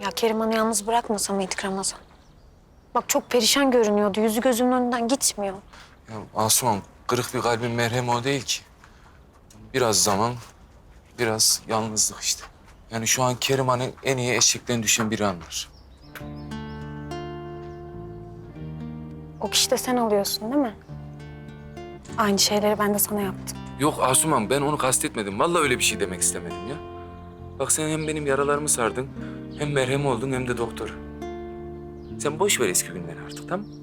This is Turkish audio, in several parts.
Ya Keriman'ı yalnız bırakmasa mıydık Ramazan? Bak çok perişan görünüyordu. Yüzü gözümün önünden gitmiyor. Ya Asuman kırık bir kalbin merhemi o değil ki. Biraz zaman, biraz yalnızlık işte. Yani şu an Keriman'ı en iyi eşekten düşen biri anlar. O kişi de sen oluyorsun değil mi? Aynı şeyleri ben de sana yaptım. Yok Asuman ben onu kastetmedim. Vallahi öyle bir şey demek istemedim ya. Bak sen hem benim yaralarımı sardın, hem merhem oldun hem de doktor. Sen boş ver eski günleri artık tamam mı?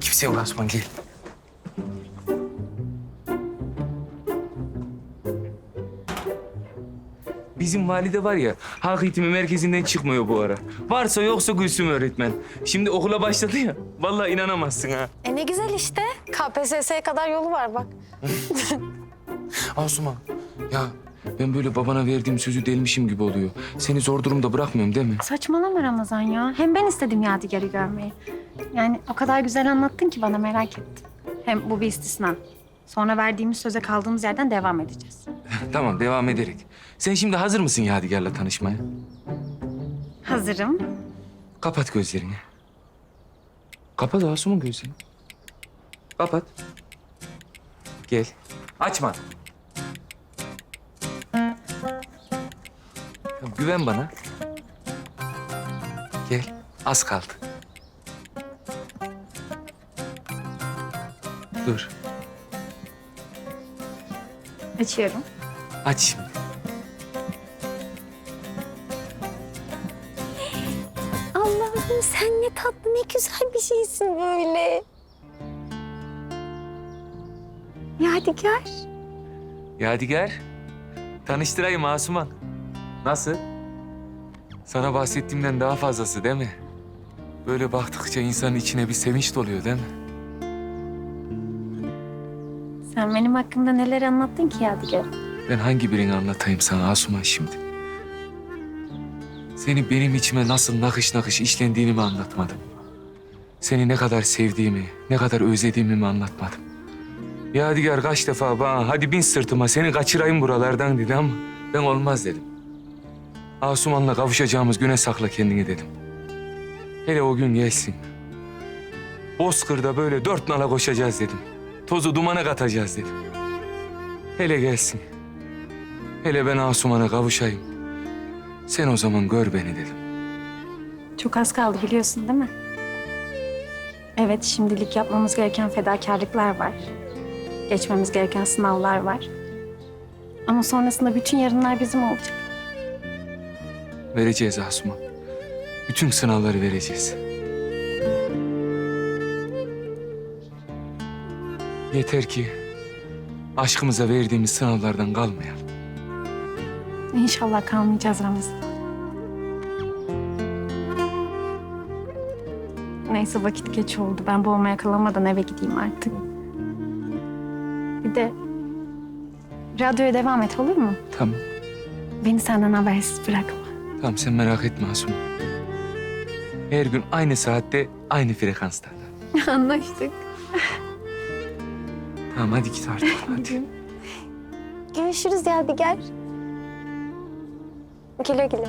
Kimse yok Asuman gel. Bizim valide var ya, halk eğitimi merkezinden çıkmıyor bu ara. Varsa yoksa Gülsüm öğretmen. Şimdi okula başladı ya, vallahi inanamazsın ha. E ne güzel işte. KPSS'ye kadar yolu var bak. Asuman, ya ben böyle babana verdiğim sözü delmişim gibi oluyor. Seni zor durumda bırakmıyorum değil mi? Saçmalama Ramazan ya. Hem ben istedim Yadigar'ı görmeyi. Yani o kadar güzel anlattın ki bana merak ettim. Hem bu bir istisna. Sonra verdiğimiz söze kaldığımız yerden devam edeceğiz. tamam, devam ederek. Sen şimdi hazır mısın Yadigar'la tanışmaya? Hazırım. Kapat gözlerini. Kapat Asuman gözlerini. Kapat. Gel. Açma. Güven bana. Gel. Az kaldı. Dur. Açıyorum. Aç şimdi. Allah'ım sen ne tatlı ne güzel bir şeysin böyle. Yadigar. Yadigar. Tanıştırayım Asuman. Nasıl? Sana bahsettiğimden daha fazlası değil mi? Böyle baktıkça insanın içine bir sevinç doluyor değil mi? Sen benim hakkımda neler anlattın ki Yadigar? Ben hangi birini anlatayım sana Asuman şimdi? Seni benim içime nasıl nakış nakış işlendiğini mi anlatmadım? Seni ne kadar sevdiğimi, ne kadar özlediğimi mi anlatmadım? Yadigar kaç defa bana hadi bin sırtıma seni kaçırayım buralardan dedi ama ben olmaz dedim. Asuman'la kavuşacağımız güne sakla kendini dedim. Hele o gün gelsin. Bozkır'da böyle dört nala koşacağız dedim. Tozu dumana katacağız dedim. Hele gelsin. Hele ben Asuman'a kavuşayım. Sen o zaman gör beni dedim. Çok az kaldı biliyorsun değil mi? Evet şimdilik yapmamız gereken fedakarlıklar var. Geçmemiz gereken sınavlar var. Ama sonrasında bütün yarınlar bizim olacak. Vereceğiz Asuman. Bütün sınavları vereceğiz. Yeter ki aşkımıza verdiğimiz sınavlardan kalmayalım. İnşallah kalmayacağız Ramazan. Neyse vakit geç oldu. Ben boğmaya kalamadan eve gideyim artık. Bir de radyoya devam et olur mu? Tamam. Beni senden habersiz bırakma. Tamam sen merak etme Asuman. Her gün aynı saatte aynı frekansta. Anlaştık. Tamam hadi git artık hadi. Görüşürüz Yadigar. Güle güle.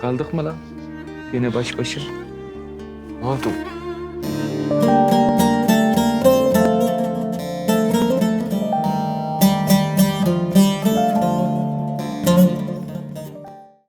Kaldık mı lan? Yine baş başa. Ne oldu?